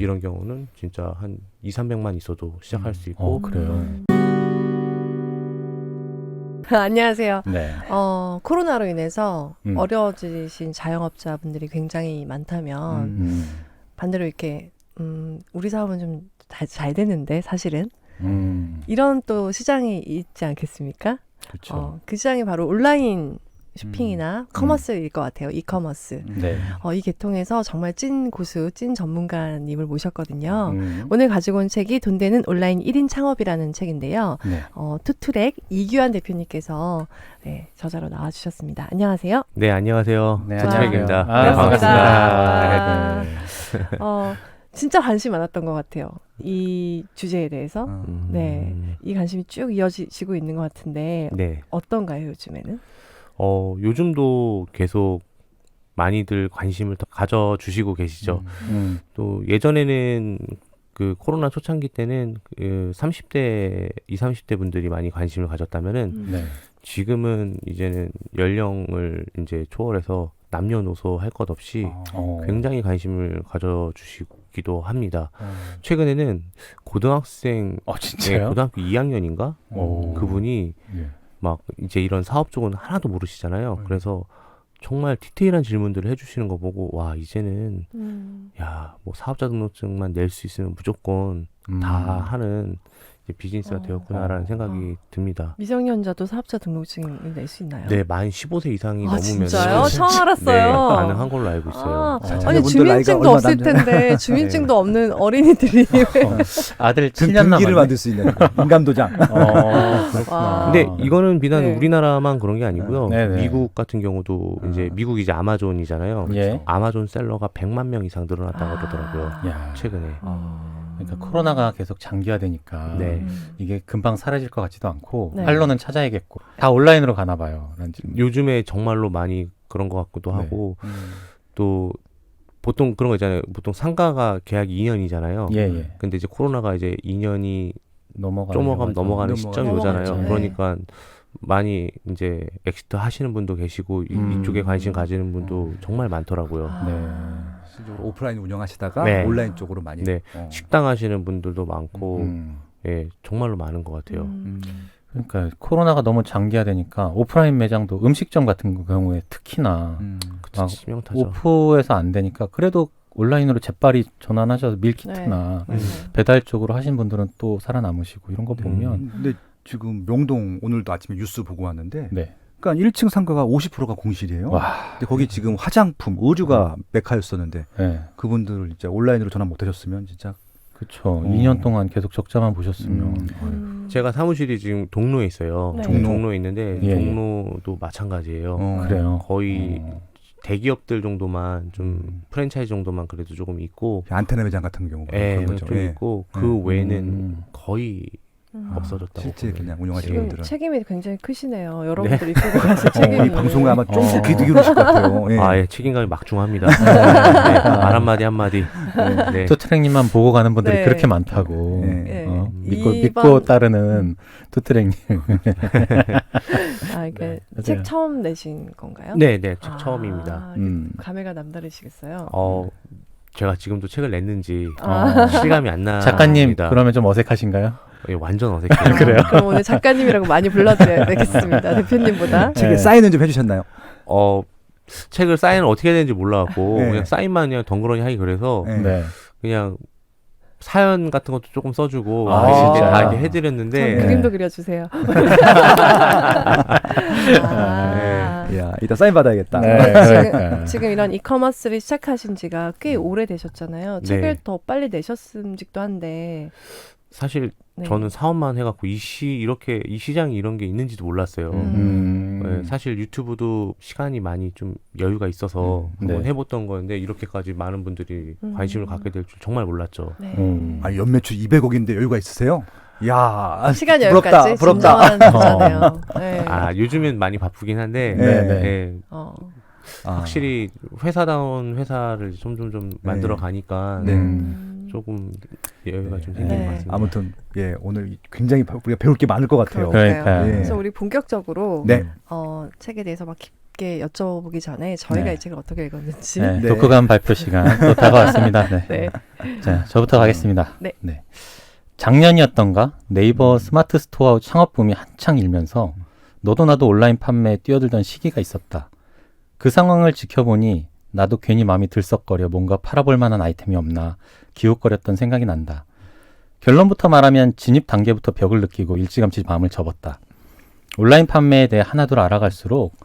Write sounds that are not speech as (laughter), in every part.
이런 경우는 진짜 한 2, 300만 있어도 시작할 음. 수 있고 어, 그래요. (laughs) 안녕하세요. 네. 어, 코로나로 인해서 음. 어려워지신 자영업자분들이 굉장히 많다면 음. 반대로 이렇게 음, 우리 사업은 좀잘 되는데 사실은 음. 이런 또 시장이 있지 않겠습니까? 그렇죠. 어, 그 시장이 바로 온라인 쇼핑이나 커머스일 것 같아요. 이커머스. 네. 어, 이 계통에서 정말 찐 고수, 찐 전문가님을 모셨거든요. 음. 오늘 가지고 온 책이 돈 되는 온라인 1인 창업이라는 책인데요. 네. 어, 투트랙 이규환 대표님께서 네, 저자로 나와주셨습니다. 안녕하세요. 네 안녕하세요. 네, 조차익입니다. 안녕하세요. 네, 아, 반갑습니다. 반갑습니다. 네. 어, 진짜 관심 많았던 것 같아요. 이 주제에 대해서. 음, 네. 이 관심이 쭉 이어지고 있는 것 같은데 네. 어떤가요, 요즘에는? 어 요즘도 계속 많이들 관심을 더 가져주시고 계시죠. 음. 또 예전에는 그 코로나 초창기 때는 그 30대, 20, 30대 분들이 많이 관심을 가졌다면은 네. 지금은 이제는 연령을 이제 초월해서 남녀노소 할 것 없이 어. 굉장히 관심을 가져주시기도 합니다. 어. 최근에는 고등학생, 어, 네, 진짜요? 고등학교 2학년인가? 오. 그분이 예. 막 이제 이런 사업 쪽은 하나도 모르시잖아요. 음. 그래서 정말 디테일한 질문들을 해주시는 거 보고 와 이제는 음. 야뭐 사업자 등록증만 낼 수 있으면 무조건 음. 다 하는 이제 비즈니스가 어. 되었구나라는 어. 생각이 듭니다. 미성년자도 사업자 등록증을 낼 수 있나요? 네, 만 15세 이상이 아, 넘으면 진짜요? (laughs) 처음 네, 알았어요. 가능한 걸로 알고 있어요. 아, 어. 아니 자녀분들 주민증도 나이가 없을 얼마 남지- 텐데 (laughs) 주민증도 없는 어린이들이 (laughs) 아들 등, 7년 등기를 남았네. 만들 수 있는 인감도장. 어, 그렇구나. 와. 근데 이거는 비단 네. 우리나라만 그런 게 아니고요. 네, 네. 미국 같은 경우도 이제 아. 미국 이제 아마존이잖아요. 예. 아마존 셀러가 100만 명 이상 늘어났다고 아. 그러더라고요. 야. 최근에. 어. 그러니까 코로나가 계속 장기화되니까 네. 음. 이게 금방 사라질 것 같지도 않고 네. 활로는 찾아야겠고 다 온라인으로 가나 봐요. 요즘에 정말로 많이 그런 것 같기도 네. 하고 음. 또 보통 그런 거 있잖아요. 보통 상가가 계약이 2년이잖아요. 예, 예. 근데 이제 코로나가 이제 2년이 넘어가 쪼머가면 넘어가는 넘어가- 시점이 넘어가죠. 오잖아요. 네. 그러니까 많이 이제 엑시트 하시는 분도 계시고 이- 음. 이쪽에 관심 가지는 분도 정말 많더라고요. 아. 네. 실제로 오프라인 운영하시다가 네. 온라인 쪽으로 많이. 네. 어. 식당 하시는 분들도 많고 음. 예, 정말로 많은 것 같아요. 음. 음. 그러니까 코로나가 너무 장기화되니까 오프라인 매장도 음식점 같은 경우에 특히나 음. 그치, 아, 치명타죠. 오프에서 안 되니까 그래도 온라인으로 재빨리 전환하셔서 밀키트나 네. 배달 쪽으로 하신 분들은 또 살아남으시고 이런 거 보면 음. 근데 지금 명동 오늘도 아침에 뉴스 보고 왔는데, 네. 그러니까 1층 상가가 50%가 공실이에요. 와. 근데 거기 지금 화장품, 의류가 메카였었는데 네. 그분들을 진짜 온라인으로 전환 못하셨으면 진짜. 그렇죠. 어. 2년 동안 계속 적자만 보셨으면 음. 음. 제가 사무실이 지금 동로에 있어요. 네. 종로. 종로. 에 있는데 예, 예. 종로도 마찬가지예요. 어. 그래요. 거의 어. 대기업들 정도만 좀 음. 프랜차이즈 정도만 그래도 조금 있고 안테나 매장 같은 경우가 예, 그런 거죠. 좀 예. 있고 그 음. 외에는 음. 거의 음. 없어졌다고 실제 보면. 그냥 운영하시는 지금 분들은. 책임이 굉장히 크시네요. 여러분들이 끌고 (laughs) 가실 어, 책임이. 이 방송에 아마 좀 어. 귀 기울이실 것 같아요. 예. 아, 예, 책임감이 막중합니다. 네, 말 한마디 한마디. 네. 투트랙님만 보고 가는 분들이 네. 그렇게 많다고 네. 예. 어, 믿고 이번- 믿고 따르는 투트랙님. (laughs) 아, 이게 네, 책 맞아요. 처음 내신 건가요? 네, 네, 책 아, 처음입니다. 이게 음. 감회가 남다르시겠어요. 어, 제가 지금도 책을 냈는지 아. 실감이 안 나. 작가님 그러면 좀 어색하신가요? 예, 완전 어색해요. 그래요? 아, 그럼 오늘 작가님이라고 많이 불러드려야 되겠습니다. (laughs) 대표님보다. 책에 네. 사인은 좀 해주셨나요? 어, 책을 사인을 어떻게 해야 되는지 몰라갖고 네. 그냥 사인만 그냥 덩그러니 하기 그래서 네. 네. 그냥 사연 같은 것도 조금 써주고 아, 때 다? 이렇게 전 해드렸는데 네. 그림도 그려주세요. (laughs) 아, 야, 이따 사인 받아야겠다. 네, 지금. 지금 이런 이커머스를 시작하신 지가 꽤 오래 되셨잖아요. 네. 책을 더 빨리 내셨음직도 한데. 사실 네. 저는 사업만 해갖고 이 시 이렇게 이 시장이 이런 게 있는지도 몰랐어요. 음. 음. 네, 사실 유튜브도 시간이 많이 좀 여유가 있어서 음, 한번 네. 해봤던 거였는데 이렇게까지 많은 분들이 음. 관심을 갖게 될 줄 정말 몰랐죠. 네. 음. 아, 연매출 200억인데 여유가 있으세요? 야, 시간 부럽다, 여기까지 부럽다. 진정한 부자네요. 네. 아 요즘엔 많이 바쁘긴 한데 네, 네. 네, 어. 아. 확실히 회사다운 회사를 점점 좀 만들어 가니까 네. 음. 조금 여유가 네. 좀 생긴 네. 것 같습니다. 아무튼 예 오늘 굉장히 바- 우리가 배울 게 많을 것 같아요. 그러니까요. 예. 그래서 우리 본격적으로 네. 어, 책에 대해서 막 깊, 대표님께 여쭤보기 전에 저희가 네. 이 책을 어떻게 읽었는지 네, 네. 독후감 발표 시간 (laughs) 또 다가왔습니다. 네. 네. 자, 저부터 가겠습니다. 네. 작년이었던가 네이버 스마트 스토어 창업 붐이 한창 일면서 너도 나도 온라인 판매에 뛰어들던 시기가 있었다. 그 상황을 지켜보니 나도 괜히 마음이 들썩거려 뭔가 팔아볼 만한 아이템이 없나 기웃거렸던 생각이 난다. 결론부터 말하면 진입 단계부터 벽을 느끼고 일찌감치 마음을 접었다. 온라인 판매에 대해 하나둘 알아갈수록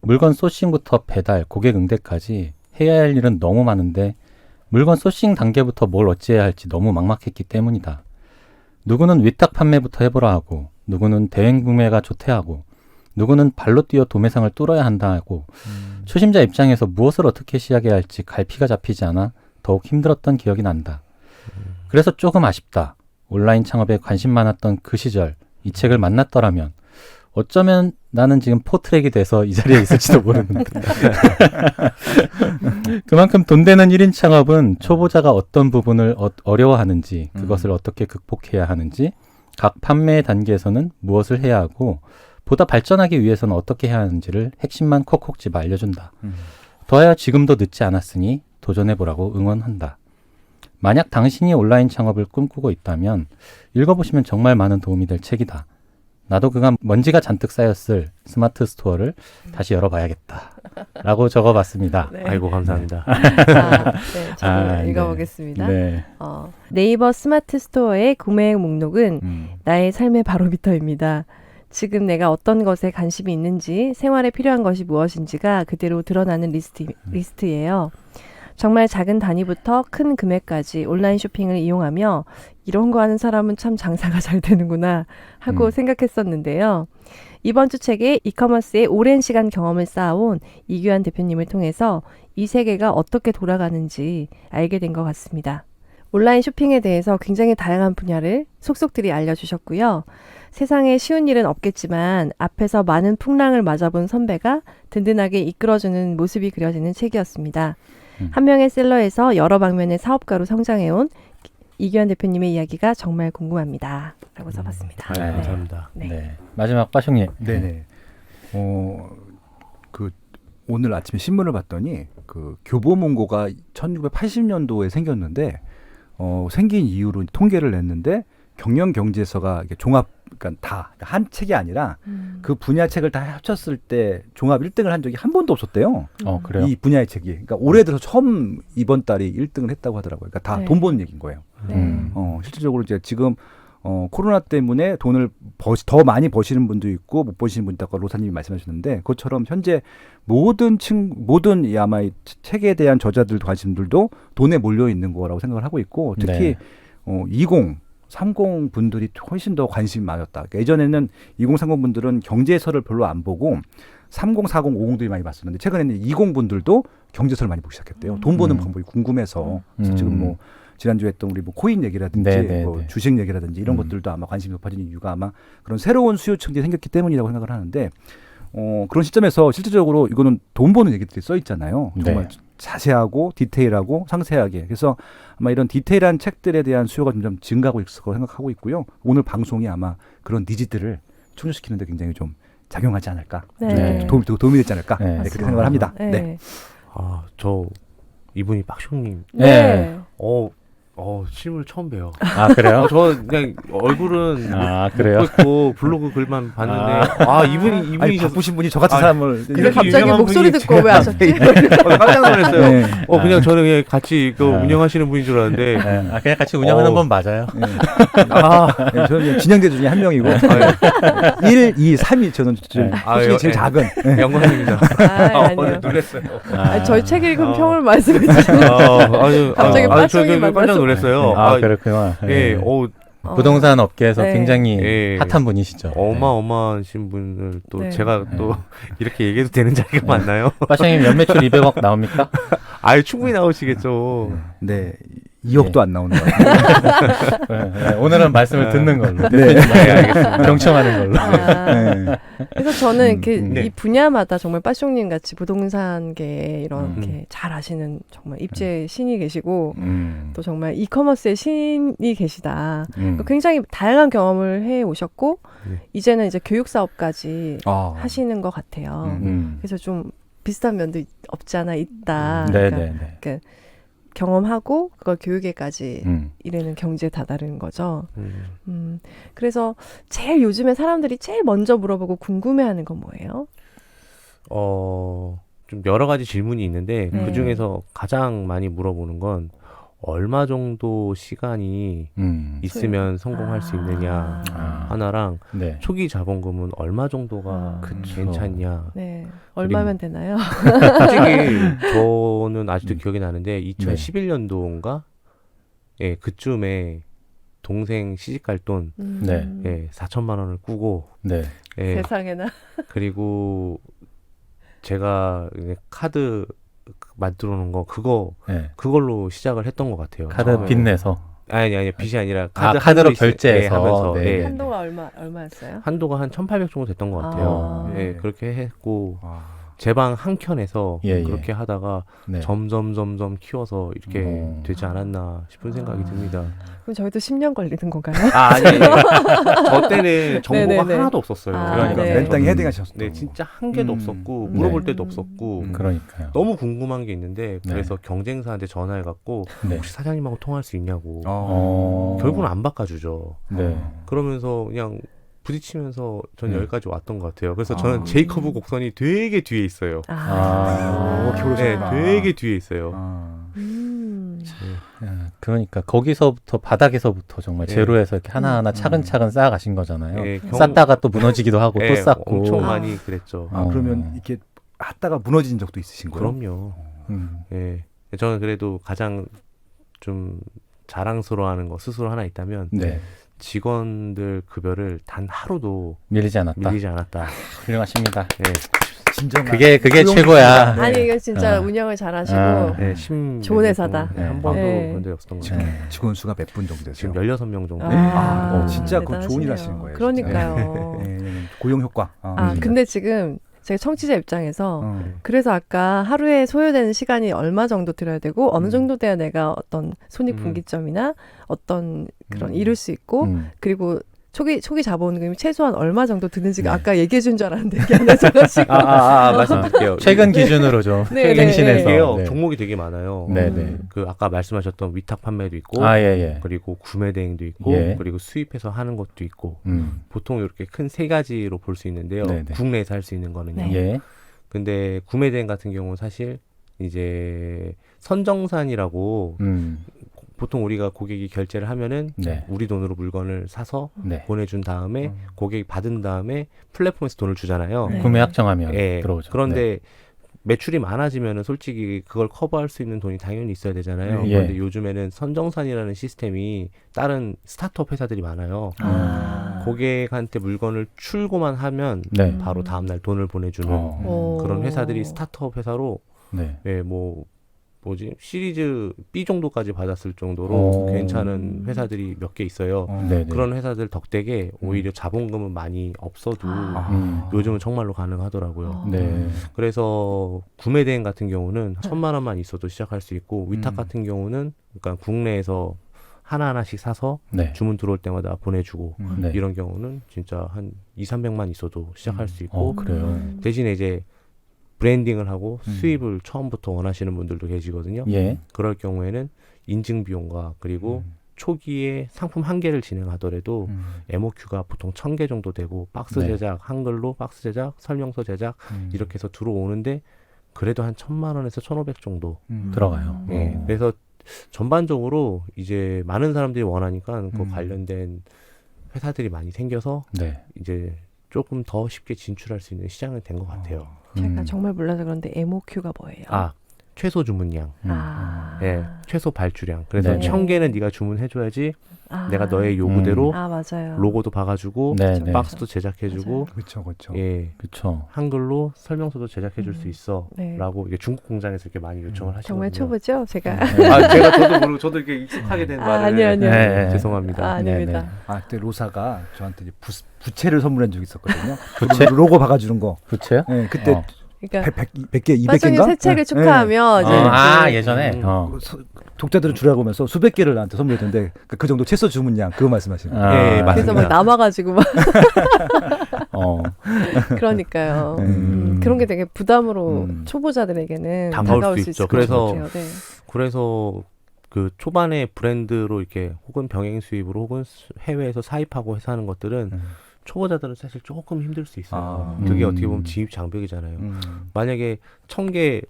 물건 소싱부터 배달, 고객 응대까지 해야 할 일은 너무 많은데 물건 소싱 단계부터 뭘 어찌해야 할지 너무 막막했기 때문이다. 누구는 위탁 판매부터 해보라 하고, 누구는 대행 구매가 좋대 하고, 누구는 발로 뛰어 도매상을 뚫어야 한다 하고, 초심자 입장에서 무엇을 어떻게 시작해야 할지 갈피가 잡히지 않아 더욱 힘들었던 기억이 난다. 그래서 조금 아쉽다. 온라인 창업에 관심 많았던 그 시절 이 책을 만났더라면 어쩌면 나는 지금 포트랙이 돼서 이 자리에 있을지도 모르는데. (laughs) 그만큼 돈 되는 1인 창업은 초보자가 어떤 부분을 어, 어려워하는지, 그것을 어떻게 극복해야 하는지, 각 판매 단계에서는 무엇을 해야 하고, 보다 발전하기 위해서는 어떻게 해야 하는지를 핵심만 콕콕 집어 알려준다. 음. 더하여 지금도 늦지 않았으니 도전해보라고 응원한다. 만약 당신이 온라인 창업을 꿈꾸고 있다면 읽어보시면 정말 많은 도움이 될 책이다. 나도 그간 먼지가 잔뜩 쌓였을 스마트 스토어를 다시 열어봐야겠다. 라고 적어봤습니다. 네. 아이고 감사합니다. 자, 네, 저도 아, 네. 읽어보겠습니다. 네. 어, 네이버 스마트 스토어의 구매 목록은 음. 나의 삶의 바로미터입니다. 지금 내가 어떤 것에 관심이 있는지, 생활에 필요한 것이 무엇인지가 그대로 드러나는 리스트, 리스트예요. 정말 작은 단위부터 큰 금액까지 온라인 쇼핑을 이용하며 이런 거 하는 사람은 참 장사가 잘 되는구나 하고 음. 생각했었는데요. 이번 주 책에 이커머스의 오랜 시간 경험을 쌓아온 이규환 대표님을 통해서 이 세계가 어떻게 돌아가는지 알게 된 것 같습니다. 온라인 쇼핑에 대해서 굉장히 다양한 분야를 속속들이 알려주셨고요. 세상에 쉬운 일은 없겠지만 앞에서 많은 풍랑을 맞아본 선배가 든든하게 이끌어주는 모습이 그려지는 책이었습니다. 음. 한 명의 셀러에서 여러 방면의 사업가로 성장해온 이규환 대표님의 이야기가 정말 궁금합니다. 라고 써봤습니다. 아이고, 네. 감사합니다. 네. 네. 마지막 빠숑님. 네네. 어, 그 오늘 아침에 신문을 봤더니 그 교보문고가 1980년도에 생겼는데 어, 생긴 이유로 통계를 냈는데 경영 경제서가 이렇게 종합 그러니까 다 한 책이 아니라 음. 그 분야 책을 다 합쳤을 때 종합 1등을 한 적이 한 번도 없었대요. 어, 그래요? 이 분야의 책이. 그러니까 올해 들어서 처음 이번 달이 1등을 했다고 하더라고요. 그러니까 다 네. 돈 버는 얘기인 거예요. 네. 음. 어, 실질적으로 이제 지금 어, 코로나 때문에 돈을 버시, 더 많이 버시는 분도 있고 못 버시는 분도 있다고 로사님이 말씀하셨는데 그것처럼 현재 모든 층 모든 이 아마 이 치- 책에 대한 저자들도 관심들도 돈에 몰려 있는 거라고 생각을 하고 있고 특히 네. 어, 20 30 분들이 훨씬 더 관심이 많았다. 그러니까 예전에는 20, 30 분들은 경제서를 별로 안 보고 30, 40, 50들이 많이 봤었는데 최근에는 20 분들도 경제서를 많이 보기 시작했대요. 돈 버는 음. 방법이 궁금해서 그래서 음. 지금 뭐 지난주에 했던 우리 뭐 코인 얘기라든지 네, 네, 뭐 네. 주식 얘기라든지 이런 음. 것들도 아마 관심이 높아지는 이유가 아마 그런 새로운 수요층들이 생겼기 때문이라고 생각을 하는데 어, 그런 시점에서 실질적으로 이거는 돈 버는 얘기들이 써 있잖아요. 정말 네. 자세하고 디테일하고 상세하게. 그래서 아마 이런 디테일한 책들에 대한 수요가 점점 증가하고 있을 거라고 생각하고 있고요. 오늘 방송이 아마 그런 니즈들을 충족시키는 데 굉장히 좀 작용하지 않을까. 네. 좀 도움, 도- 도움이 되지 않을까. 네. 네, 그렇게 생각을 합니다. 네. 네. 아, 저 이분이 빡쇼님. 네. 어, 어, 실물 처음 봬요. 아, 그래요? 어, 저 그냥 얼굴은 아, 그래요? 있고 블로그 글만 봤는데 아, 이분이 아니 이분이 바쁘신 분이 저 같은 아, 사람을 근데 이렇게 갑자기 유명한 목소리 분이 듣고 왜 아셨지? 어, 깜짝 놀랐어요. 네. 어, 그냥 아. 저는 그냥 같이 그 아. 운영하시는 분인 줄 알았는데 네. 아, 그냥 같이 운영하는 어. 분 맞아요. 네. 아, 네, 저는 그냥 진행대 중에 한 명이고 아, 1, 2, 3이 저는 좀 네. 아, 솔직히 여- 제일 예. 작은. 예, 영광입니다. 아, 어, 아니요. 놀랐어요. 아, 저희 책 읽은 어. 평을 말씀해 주세요. 아, 아유, 갑자기 아, 아, 저, 저, 빠숑이 깜짝. 놀랐어요. 아, 아, 그렇구나. 예, 예. 어, 어. 부동산 업계에서 네. 굉장히 예. 핫한 분이시죠. 어마어마하신 분을 또 네. 제가 네. 또 (laughs) 이렇게 얘기해도 되는 자리가 많나요? 빠숑님 연매출 (laughs) 200억 나옵니까? 아유, 충분히 나오시겠죠. 네. 2억도 안 나오는 것 같아요. (laughs) 네, 네. 오늘은 말씀을 듣는 걸로. 네. 네, 알겠습니다. 경청하는 걸로. 아, 네. 그래서 저는 이렇게 음, 네. 이 분야마다 정말 빠숑님 같이 부동산계 이런 음. 이렇게 잘 아시는 정말 입지의 신이 계시고 음. 또 정말 이커머스의 신이 계시다. 음. 굉장히 다양한 경험을 해 오셨고 네. 이제는 이제 교육 사업까지 아. 하시는 것 같아요. 음. 음. 그래서 좀 비슷한 면도 있- 없지 않아 있다. 네, 그러니까 네, 네. 경험하고 그걸 교육에까지 음. 이래는 경지에 다다르는 거죠. 음. 음, 그래서 제일 요즘에 사람들이 제일 먼저 물어보고 궁금해하는 건 뭐예요? 어, 좀 여러 가지 질문이 있는데 네. 그 중에서 가장 많이 물어보는 건 얼마 정도 시간이 음. 있으면 성공할 수 있느냐 아. 하나랑 네. 초기 자본금은 얼마 정도가 아. 그쵸. 괜찮냐. 네, 얼마면 되나요? (laughs) 솔직히 (laughs) 저는 아직도 음. 기억이 나는데 2011년도인가 예 그쯤에 동생 시집 갈돈 음, 네. 예, 4천만 원을 꾸고 네. 예, 세상에나. 그리고 제가 이제 카드 만들어 놓은 거 그거 네. 그걸로 시작을 했던 것 같아요. 카드 처음에. 빚 내서 아니 아니 빚이 아니라 아, 카드 카드로 한도 있- 결제해서. 예, 하면서 네, 예, 네. 한도가 얼마 얼마였어요? 한도가 한 1,800 정도 됐던 것 같아요. 아. 예, 그렇게 했고 아. 제 방 한 켠에서 예, 예. 그렇게 하다가 네. 점점 점점 키워서 이렇게 어. 되지 않았나 싶은 생각이 아. 듭니다. 그럼 저희도 10년 걸리는 건가요? 아 아니 아니. (laughs) 저 때는 정보가 네네네. 하나도 없었어요. 아, 그러니까. 네. 맨땅에 저는- 헤딩하셨어. 네, 진짜 한 개도 음. 없었고 네. 물어볼 데도 없었고 음. 그러니까요. 너무 궁금한 게 있는데 네. 그래서 경쟁사한테 전화해 갖고 네. 혹시 사장님하고 통화할 수 있냐고. 어. 결국은 안 바꿔주죠. 네. 그러면서 그냥 부딪히면서 전 네. 여기까지 왔던 것 같아요. 그래서 아. 저는 제이커브 곡선이 되게 뒤에 있어요. 아. 오, 겨울이구나. 네, 되게 뒤에 있어요. 아. 음. 야, 그러니까 거기서부터 바닥에서부터 정말 네. 제로에서 이렇게 하나하나 음. 차근차근 쌓아가신 거잖아요. 예, 경- 쌓다가 또 무너지기도 하고 예, 또 쌓고. 엄청 아. 많이 그랬죠. 아, 어. 그러면 이렇게 하다가 무너진 적도 있으신 거예요? 그럼요. 음. 예, 저는 그래도 가장 좀 자랑스러워하는 거 스스로 하나 있다면 네. 직원들 급여를 단 하루도 밀리지 않았다. 밀리지 않았다. 훌륭하십니다. 예, 진정한 그게 그게 수용입니다. 최고야. 네. 아니 이거 진짜 아. 운영을 잘하시고 아. 네, 심 좋은 회사다. 네, 한 네. 번도 네. 그런 적이 없었던 지금 같아요. 네. 직원 수가 몇 분 정도 되세요? 지금 16명 정도. 아, 어, 진짜 그건 좋은 일. 하시는 거예요, 그러니까요. 네, 네, 고용 효과. 아, 아 음. 근데 지금 제가 청취자 입장에서 어. 그래서 아까 하루에 소요되는 시간이 얼마 정도 들어야 되고 어느 음. 정도 돼야 내가 어떤 손익 음. 분기점이나 어떤 그런 음. 이룰 수 있고 음. 그리고 초기 초기 자본금이 최소한 얼마 정도 드는지가 네. 아까 얘기해 준 줄 알았는데 얘기 안 해줘가지고 아, 아, 아, 말씀드릴게요. (laughs) 최근 기준으로 좀 네, 네, 갱신해서. 네. 종목이 되게 많아요. 네, 음. 네. 그 아까 말씀하셨던 위탁 판매도 있고, 아, 예, 예. 그리고 구매 대행도 있고, 예. 그리고 수입해서 하는 것도 있고, 음. 보통 이렇게 큰 세 가지로 볼 수 있는데요. 네, 네. 국내에서 할 수 있는 거는요. 네. 예. 근데 구매 대행 같은 경우는 사실 이제 선정산이라고 음. 보통 우리가 고객이 결제를 하면은 네. 우리 돈으로 물건을 사서 네. 보내준 다음에 음. 고객이 받은 다음에 플랫폼에서 돈을 주잖아요. 네. 구매 확정하면 예. 들어오죠. 그런데 매출이 많아지면은 솔직히 그걸 커버할 수 있는 돈이 당연히 있어야 되잖아요. 예. 그런데 요즘에는 선정산이라는 시스템이 다른 스타트업 회사들이 많아요. 아. 고객한테 물건을 출고만 하면 네. 음. 바로 다음 날 돈을 보내주는 어. 오. 그런 회사들이 스타트업 회사로 네. 예, 뭐 뭐지 시리즈 B 정도까지 받았을 정도로 오. 괜찮은 회사들이 몇 개 있어요. 어. 네, 네. 그런 회사들 덕택에 오히려 자본금은 많이 없어도 아. 음. 요즘은 정말로 가능하더라고요. 어. 네. 그래서 구매 대행 같은 경우는 천만 원만 있어도 시작할 수 있고 위탁 음. 같은 경우는 그러니까 국내에서 하나 하나씩 사서 네. 주문 들어올 때마다 보내주고 음. 네. 이런 경우는 진짜 한 2, 300만 있어도 시작할 음. 수 있고 어, 그래요. 음. 대신에 이제 브랜딩을 하고 음. 수입을 처음부터 원하시는 분들도 계시거든요. 예. 그럴 경우에는 인증 비용과 그리고 음. 초기에 상품 한 개를 진행하더라도 음. MOQ가 보통 천 개 정도 되고 박스 네. 제작, 한글로 박스 제작, 설명서 제작 음. 이렇게 해서 들어오는데 그래도 한 천만 원에서 천오백 정도. 음. 들어가요. 예. 어. 그래서 전반적으로 이제 많은 사람들이 원하니까 그 음. 관련된 회사들이 많이 생겨서 네. 이제 조금 더 쉽게 진출할 수 있는 시장이 된 것 같아요. 제가 음. 정말 몰라서 그런데 MOQ가 뭐예요? 아 최소 주문량, 음. 아. 예, 최소 발주량. 그래서 네네. 천 개는 네가 주문해줘야지 아. 내가 너의 요구대로 아 맞아요. 로고도 박아주고 네, 네. 박스도 제작해주고 그렇죠, 그렇죠. 예 그렇죠. 한글로 설명서도 제작해줄 수 음. 있어라고 네. 이게 중국 공장에서 이렇게 많이 요청을 하시거든요. 정말 초보죠, 제가. 아 제가 저도 모르고 저도 이렇게 익숙하게 된 아, 말을 아니요, 아니요. 네. 죄송합니다. 아, 아닙니다. 네, 네. 아, 그때 로사가 저한테 이제 부, 부채를 선물한 적이 있었거든요. 부채? 로고 박아주는 거. 부채요? 예, 그때 어. 그러니까 100, 100, 개 200개인가? 화정이 새 책을 축하하면 이제 어, 아, 그- 예전에. 음. 어. 독자들을 주라고 하면서 수백 개를 나한테 선물했는데 그, 그 정도 채소 주문량 그거 말씀하시는 거예요. 예, 아, 맞습니다. 그래서 막 남아가지고 막 (laughs) 어. (laughs) 그러니까요. 음. 음, 그런 게 되게 부담으로 음. 초보자들에게는 다가올 다가올 수 수 있죠. 있을 그래서 것 같아요. 네. 그래서 그 초반에 브랜드로 이렇게 혹은 병행 수입으로 혹은 수- 해외에서 사입하고 해서 하는 것들은 음. 초보자들은 사실 조금 힘들 수 있어요. 아. 그게 음. 어떻게 보면 진입 장벽이잖아요. 음. 만약에 천 개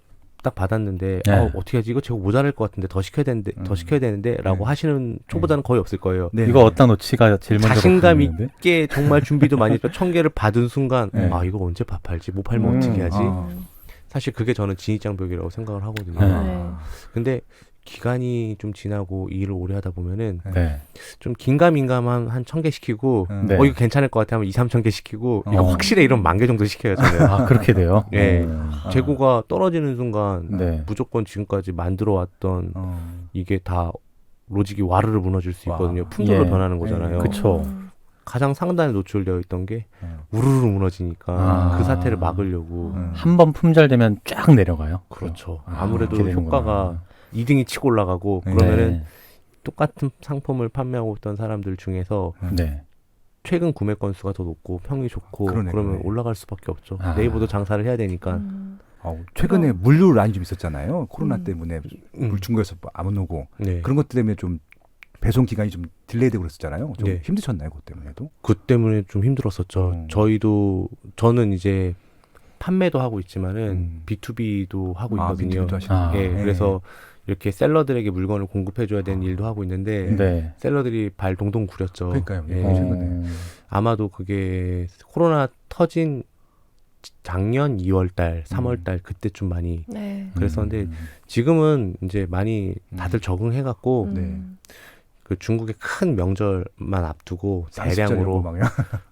딱 받았는데 네. 어, 어떻게 하지 이거 제가 모자랄 것 같은데 더 시켜야 되는데 더 음. 시켜야 되는데라고 네. 하시는 초보자는 거의 없을 거예요. 네. 이거 어디다 놓치가 제일 먼저 자신감? 있게 정말 준비도 많이 했죠. (laughs) 천 개를 받은 순간 네. 아 이거 언제 밥 팔지 못 팔면 음. 어떻게 하지? 아. 사실 그게 저는 진입 장벽이라고 생각을 하거든요. 네. 네. 근데 기간이 좀 지나고 이 일을 오래 하다 보면은 네. 좀 긴가민가만 한 천 개 시키고 음. 네. 어 이거 괜찮을 것 같아 하면 2, 3천 개 시키고 이거 어. 확실해 이러면 만개 정도 시켜요 저는. 아 그렇게 돼요? 네. 어. 아. 재고가 떨어지는 순간 네. 무조건 지금까지 만들어 왔던 어. 이게 다 로직이 와르르 무너질 수 와. 있거든요. 품절로 예. 변하는 거잖아요. 그-. 음. 가장 상단에 노출되어 있던 게 음. 우르르 무너지니까 아. 그 사태를 막으려고 음. 한번 품절되면 쫙 내려가요. 그렇죠. 아, 아무래도 그렇게 되는구나. 효과가 2등이 치고 올라가고 네. 그러면은 똑같은 상품을 판매하고 있던 사람들 중에서 네. 네. 최근 구매 건수가 더 높고 평이 좋고 그러네, 그러면 그러네. 올라갈 수밖에 없죠. 아. 네이버도 장사를 해야 되니까. 음. 어, 최근에 물류 라인 좀 있었잖아요. 코로나 음. 때문에 음. 물 중국에서 안 오고 네. 그런 것 때문에 좀 배송 기간이 좀 딜레이되고 그랬었잖아요. 좀 네. 힘드셨나요, 그것 때문에도? 그 때문에 좀 힘들었었죠. 음. 저희도 저는 이제 판매도 하고 있지만은 음. B2B도 하고 아, 있거든요. 민트도 하시는 아. 예, 네. 그래서 이렇게 셀러들에게 물건을 공급해 줘야 되는 아. 일도 하고 있는데 네. 셀러들이 발 동동 구렸죠. 그러니까요. 예. 어. 최근에. 어. 아마도 그게 코로나 터진 작년 2월 달, 3월 달 그때쯤 많이 네. 그랬었는데 음. 지금은 이제 많이 다들 적응해 갖고 음. 네. 그 중국의 큰 명절만 앞두고 대량으로 (laughs) 대량으로 막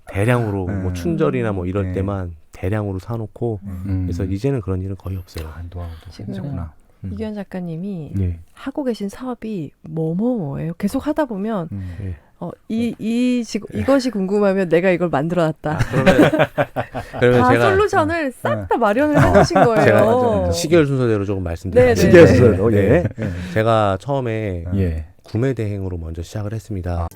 대량으로 네. 뭐 춘절이나 뭐 이럴 네. 때만 대량으로 사놓고 음. 그래서 이제는 그런 일은 거의 없어요. 아, 노하우도 지금은 괜찮구나. 음. 이규현 작가님이 네. 하고 계신 사업이 뭐뭐뭐예요. 계속 하다 보면 음. 어, 이, 이, 지, 이것이 궁금하면 내가 이걸 만들어 놨다. 그러면 (laughs) 그러면 다 제가 솔루션을 싹다 네. 마련을 해놓으신 거예요. 제가 맞아. 시계열 순서대로 조금 네, 말씀드릴게요. 네. 신기하셨어요. 예. 제가 처음에 예. 구매 대행으로 먼저 시작을 했습니다.